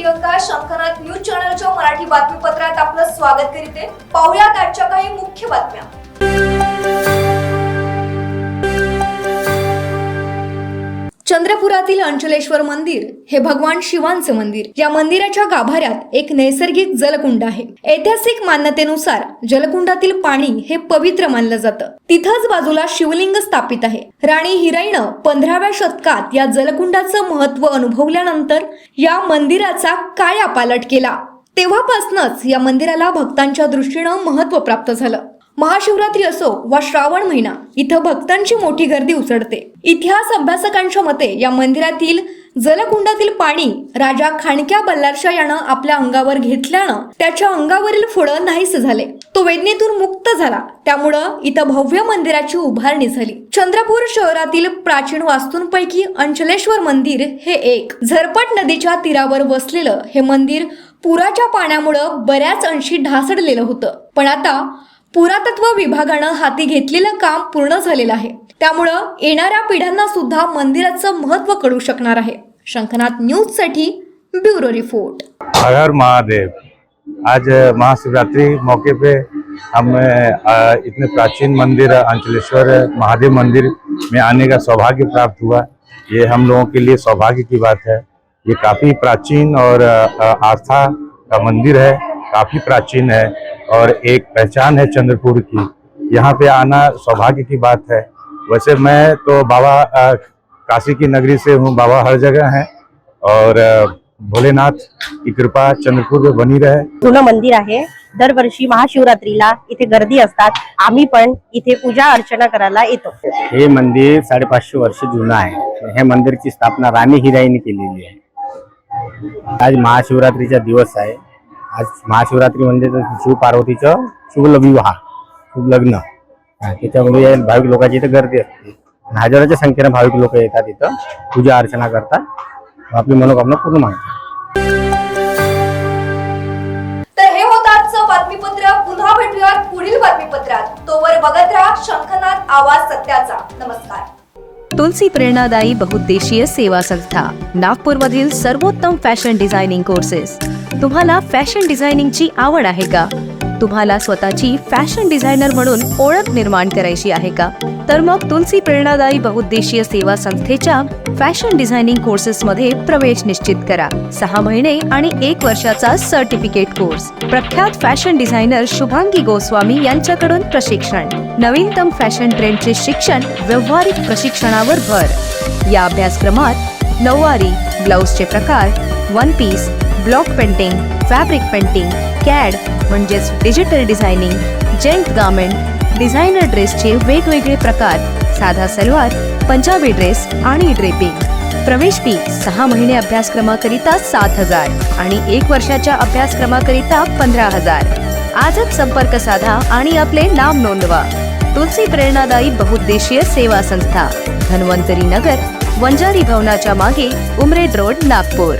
Priyanka Shankhnath news चॅनलच्या मराठी बातमीपत्रात आपलं स्वागत करीते. पाहुयात आजच्या काही मुख्य बातम्या. चंद्रपुरातील अंचलेश्वर मंदिर हे भगवान शिवांचे मंदिर. या मंदिराच्या गाभाऱ्यात एक नैसर्गिक जलकुंड आहे. ऐतिहासिक मान्यतेनुसार जलकुंडातील पाणी हे पवित्र मानलं जातं. तिथंच बाजूला शिवलिंग स्थापित आहे. राणी हिराईनं पंधराव्या शतकात या जलकुंडाचं महत्त्व अनुभवल्यानंतर या मंदिराचा कायापालट केला. तेव्हापासूनच या मंदिराला भक्तांच्या दृष्टीनं महत्त्व प्राप्त झालं. महाशिवरात्री असो वा श्रावण महिना इथं भक्तांची मोठी गर्दी उसळते. इतिहास अभ्यासकांच्या मते या मंदिरातील जलकुंडातील पाणी राजा खाणक्या बल्लारशा यानं आपल्या अंगावर घेतल्यानं त्याच्या अंगावरील फुडं नाहीस झाले. तो वेदनेतून मुक्त झाला. त्यामुळं इथं भव्य मंदिराची उभारणी झाली. चंद्रपूर शहरातील प्राचीन वास्तूंपैकी अंचलेश्वर मंदिर हे एक. झरपट नदीच्या तीरावर वसलेलं हे मंदिर पुराच्या पाण्यामुळं बऱ्याच अंशी ढासळलेलं होतं. पण आता पुरातत्व विभागानं हाती घेतलेलं काम पूर्ण झालेलं आहे. त्यामुळं येणाऱ्या पिढ्यांना सुद्धा मंदिराचं महत्त्व कळू शकणार आहे. शंखनाथ न्यूजसाठी ब्युरो रिपोर्ट. हर महादेव. आज महाशिवरात्री महाशिवरात्रि मौके पे हम इतने प्राचीन मंदिर अंचलेश्वर महादेव मंदिर में आने का सौभाग्य प्राप्त हुआ। ये हम लोगों के लिए सौभाग्य की बात है। ये काफी प्राचीन और आस्था का मंदिर है। काफी प्राचीन है। और एक पहचान है चंद्रपुर की। यहाँ पे आना सौभाग्य की बात है। वैसे मैं तो बाबा अ, काशी की नगरी से हूँ बाबा हर जगह हैं। और भोलेनाथ की कृपा चंद्रपूर में बनी रहे। जुनं मंदिर आहे। दरवर्षी महाशिवरात्रीला इथे गर्दी असतात। आम्ही पण इथे पूजा अर्चना करायला येतो. हे मंदिर साडेपाचशे वर्ष जुनं आहे. हे मंदिरची स्थापना राणी हिराईने केलेली आहे. आज महाशिवरात्रीचा दिवस आहे. आज महाशिवरात्री म्हणजे शिव पार्वतीचं शुभ विवाह शुभ लग्न. त्याच्यामुळे भाविक लोकांची इथे गर्दी असते. हजाराच्या संख्येने भाविक लोक येतात इथं पूजा अर्चना करतात. आपली मनोकामना पूर्ण मागतात तर हे होतं आजचं बातमीपत्र. पुन्हा भेटूयात पुढील बातमीपत्रात. तोवर बघत राहा शंखनाथ आवाज सत्याचा. नमस्कार. तुलसी प्रेरणादायी बहुद्देशीय सेवा संस्था नागपूरमधील सर्वोत्तम फॅशन डिझायनिंग कोर्सेस. तुम्हाला फॅशन डिझायनिंगची आवड आहे का? तुम्हाला स्वतःची फॅशन डिझायनर म्हणून ओळख निर्माण करायची आहे का? तर मग तुलसी प्रेरणादायी बहुद्देशीय सेवा संस्थेच्या फॅशन डिझायनिंग कोर्सेसमध्ये प्रवेश निश्चित करा. सहा महिने आणि एक वर्षाचा सर्टिफिकेट कोर्स. प्रख्यात फॅशन डिझायनर शुभांगी गोस्वामी यांच्याकडून प्रशिक्षण. नवीनतम फॅशन ट्रेंडचे शिक्षण व्यवहारिक प्रशिक्षणावर भर. या अभ्यासक्रमात नऊवारी ब्लाऊजचे प्रकार one piece block painting fabric painting CAD म्हणजेच digital designing gent garment designer ड्रेसचे वेगवेगळे प्रकार साधा सलवार पंजाबी ड्रेस आणि ड्रेपिंग. प्रवेश फी सहा महिने अभ्यासक्रमाकरिता सात हजार आणि एक वर्षाच्या अभ्यासक्रमाकरिता पंधरा हजार. आजच संपर्क साधा आणि आपले नाम नोंदवा. तुलसी प्रेरणादायी बहुउद्देशीय सेवा संस्था धन्वंतरी नगर वंजारी भवनाच्या मागे उमरेड रोड नागपूर.